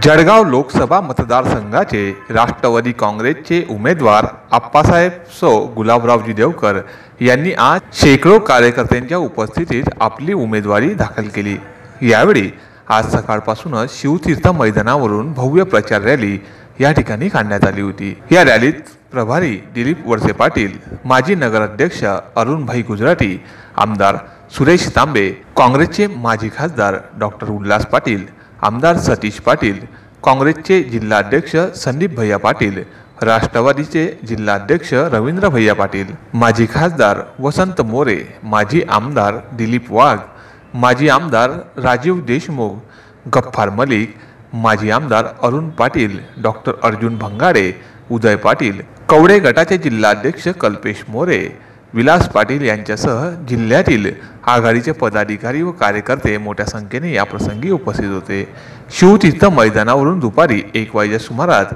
जळगाव लोकसभा मतदारसंघाचे राष्ट्रवादी काँग्रेसचे उमेदवार आप्पासाहेब सो गुलाबरावजी देवकर यांनी आज शेकडो कार्यकर्त्यांच्या उपस्थितीत आपली उमेदवारी दाखल केली. यावेळी आज सकाळपासूनच शिवतीर्थ मैदानावरून भव्य प्रचार रॅली या ठिकाणी काढण्यात आली होती. या रॅलीत प्रभारी दिलीप वळसे पाटील माजी नगराध्यक्ष अरुणभाई गुजराटी आमदार सुरेश तांबे काँग्रेसचे माजी खासदार डॉक्टर उल्हास पाटील आमदार सतीश पाटील काँग्रेसचे जिल्हाध्यक्ष संदीप भैया पाटील राष्ट्रवादीचे जिल्हाध्यक्ष रवींद्र भैया पाटील माजी खासदार वसंत मोरे माजी आमदार दिलीप वाघ माजी आमदार राजीव देशमुख गफ्फार मलिक माजी आमदार अरुण पाटील डॉक्टर अर्जुन भंगारे उदय पाटील कवडे गटाचे जिल्हाध्यक्ष कल्पेश मोरे विलास पाटील यांच्यासह जिल्ह्यातील आघाडीचे पदाधिकारी व कार्यकर्ते मोठ्या संख्येने या प्रसंगी उपस्थित होते. शिवतीर्थ मैदानावरून दुपारी एक वाजेच्या सुमारास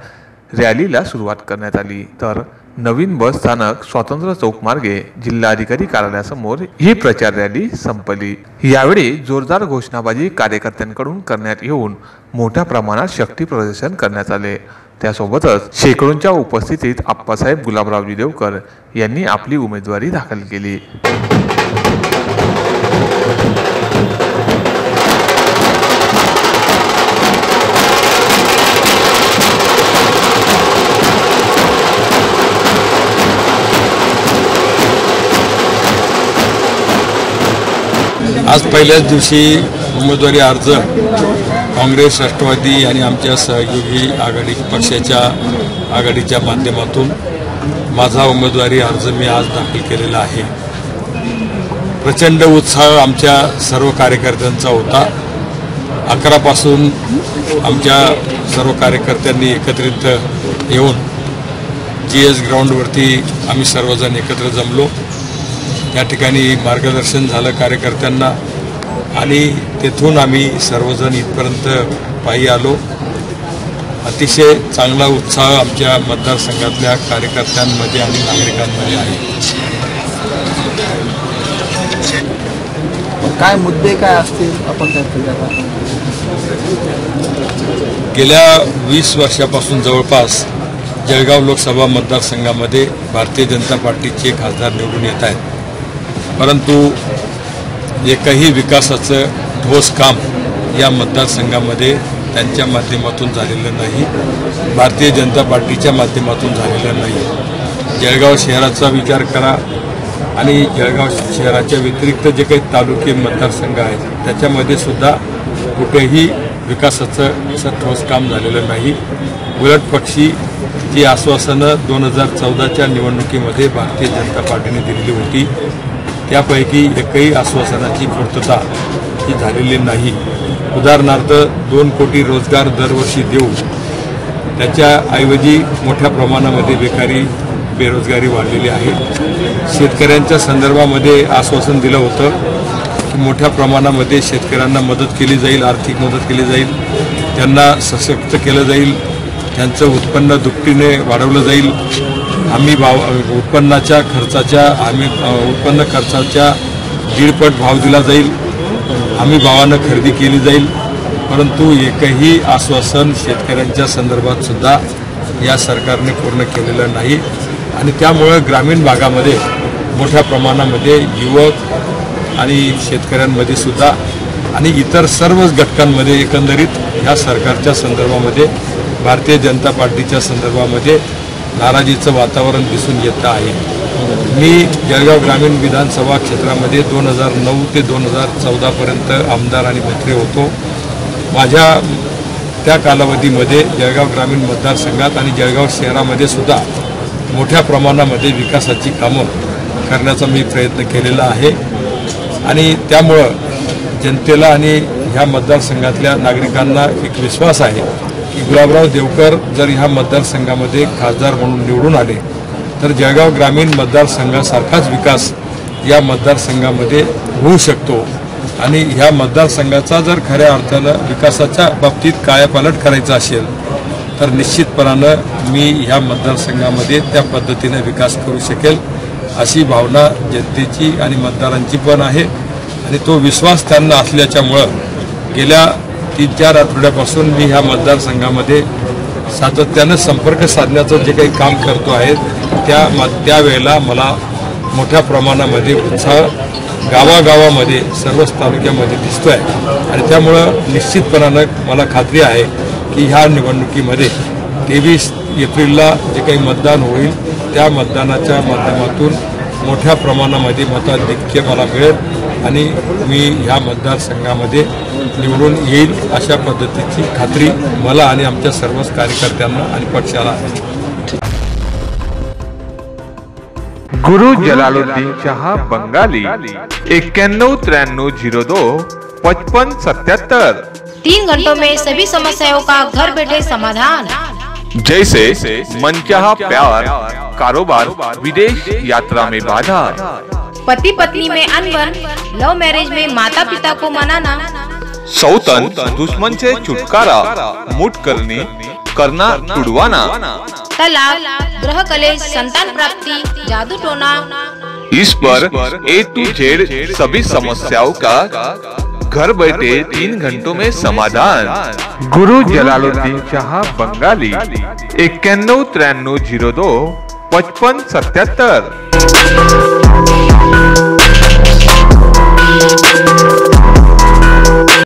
रॅलीला सुरुवात करण्यात आली. तर नवीन बस स्थानक स्वातंत्र्य चौक मार्गे जिल्हाधिकारी कार्यालयासमोर ही प्रचार रॅली संपली. यावेळी जोरदार घोषणाबाजी कार्यकर्त्यांकडून करण्यात येऊन मोठ्या प्रमाणात शक्ती प्रदर्शन करण्यात आले. त्यासोबतच शेकडोंच्या उपस्थितीत आप्पासाहेब गुलाबरावजी देवकर यांनी आपली उमेदवारी दाखल केली. आज पहिल्याच दिवशी उमेदवारी अर्ज काँग्रेस राष्ट्रवादी आणि आमच्या सहयोगी आघाडी पक्षाच्या आघाडीच्या माध्यमातून माझा उमेदवारी अर्ज मी आज दाखल केलेला आहे. प्रचंड उत्साह आमच्या सर्व कार्यकर्त्यांचा होता. अकरापासून आमच्या सर्व कार्यकर्त्यांनी एकत्रित येऊन जी एस ग्राउंडवरती आम्ही सर्वजण एकत्र जमलो. या ठिकाणी मार्गदर्शन झालं कार्यकर्त्यांना. आणि तेथून आम्ही सर्वजण इथपर्यंत पायी आलो. अतिशय चांगला उत्साह आमच्या मतदारसंघातल्या कार्यकर्त्यांमध्ये आणि नागरिकांमध्ये आहे. काय मुद्दे काय असतील आपण गेल्या वीस वर्षापासून जवळपास जळगाव लोकसभा मतदारसंघामध्ये भारतीय जनता पार्टीचे खासदार निवडून येत आहेत. परंतु एकही विकासाचं ठोस काम या मतदारसंघामध्ये त्यांच्या माध्यमातून झालेलं नाही. भारतीय जनता पार्टीच्या माध्यमातून झालेलं नाही. जळगाव शहराचा विचार करा आणि जळगाव शहराच्या व्यतिरिक्त जे काही तालुके मतदारसंघ आहेत त्याच्यामध्ये सुद्धा कुठेही विकासाचं असं ठोस काम झालेलं नाही. उलट पक्षी जी आश्वासनं दोन हजार चौदाच्या निवडणुकीमध्ये भारतीय जनता पार्टीने दिलेली होती त्यापैकी एकही आश्वासनाची पूर्तता ही झालेली नाही. उदाहरणार्थ दोन कोटी रोजगार दरवर्षी देऊ त्याच्याऐवजी मोठ्या प्रमाणामध्ये बेकारी बेरोजगारी वाढलेली आहे. शेतकऱ्यांच्या संदर्भामध्ये आश्वासन दिलं होतं की मोठ्या प्रमाणामध्ये शेतकऱ्यांना मदत केली जाईल आर्थिक मदत केली जाईल त्यांना सशक्त केलं जाईल त्यांचं उत्पन्न दुपटीने वाढवलं जाईल आम्ही भाव उत्पन्नाच्या खर्चाच्या आम्ही उत्पन्न खर्चाच्या दीडपट भाव दिला जाईल. आम्ही भावानं खरेदी केली जाईल. परंतु एकही आश्वासन शेतकऱ्यांच्या संदर्भात सुद्धा या सरकारने पूर्ण केलेलं नाही. आणि त्यामुळं ग्रामीण भागामध्ये मोठ्या प्रमाणामध्ये युवक आणि शेतकऱ्यांमध्ये सुद्धा आणि इतर सर्वच घटकांमध्ये एकंदरीत ह्या सरकारच्या संदर्भामध्ये भारतीय जनता पार्टीच्या संदर्भामध्ये नाराजीचं वातावरण दिसून येत आहे. मी जळगाव ग्रामीण विधानसभा क्षेत्रामध्ये दोन हजार नऊ ते दोन हजार चौदापर्यंत आमदार आणि मंत्री होतो. माझ्या त्या कालावधीमध्ये जळगाव ग्रामीण मतदारसंघात आणि जळगाव शहरामध्ये सुद्धा मोठ्या प्रमाणामध्ये विकासाची कामं करण्याचा मी प्रयत्न केलेला आहे. आणि त्यामुळं जनतेला आणि ह्या मतदारसंघातल्या नागरिकांना एक विश्वास आहे गुलाबराव देवकर जर ह्या मतदारसंघामध्ये खासदार म्हणून निवडून आले तर जळगाव ग्रामीण मतदारसंघासारखाच विकास या मतदारसंघामध्ये होऊ शकतो. आणि ह्या मतदारसंघाचा जर खऱ्या अर्थानं विकासाच्या बाबतीत कायापालट करायचा असेल तर निश्चितपणानं मी ह्या मतदारसंघामध्ये त्या पद्धतीने विकास करू शकेल अशी भावना जनतेची आणि मतदारांची पण आहे. आणि तो विश्वास त्यांना असल्याच्यामुळं गेल्या तीन चार आठवड्यापासून मी ह्या मतदारसंघामध्ये सातत्यानं संपर्क साधण्याचं जे काही काम करतो आहे त्या म त्यावेळेला मला मोठ्या प्रमाणामध्ये उत्साह गावागावामध्ये सर्वच तालुक्यामध्ये दिसतो आहे आणि त्यामुळं निश्चितपणानं मला खात्री आहे की ह्या निवडणुकीमध्ये तेवीस एप्रिलला जे काही मतदान होईल त्या मतदानाच्या माध्यमातून मोठ्या प्रमाणामध्ये मताधिक्य मला मिळेल आणि मी ह्या मतदारसंघामध्ये निवडून येईल अशा पद्धतीची खात्री मला आणि आमच्या सर्वच कार्यकर्त्यांना आणि पक्षाला आहे. गुरु जलालुद्दीन शहा बंगाली एक्क्याण्णव त्र्याण्णव झिरो दो पचपन सत्याहत्तर. तीन घंटों में सभी समस्याओं का घर बैठे समाधान। जैसे मनचाहा प्यार कारोबार विदेश यात्रा में बाधा। पति पत्नी में अनबन लव मैरिज में माता पिता को मनाना। सौतन दुश्मन से छुटकारा मुठ करनी करना तुड़वाना. तलाक ग्रह कलेश संतान प्राप्ति जादू टोना. इस पर ए टू जेड सभी समस्याओं का घर बैठे तीन घंटों में समाधान. गुरु जलालुद्दीन शाह बंगाली. एक्क्याण्णव त्र्याण्णव ज़ीरो दो पचपन सत्याहत्तर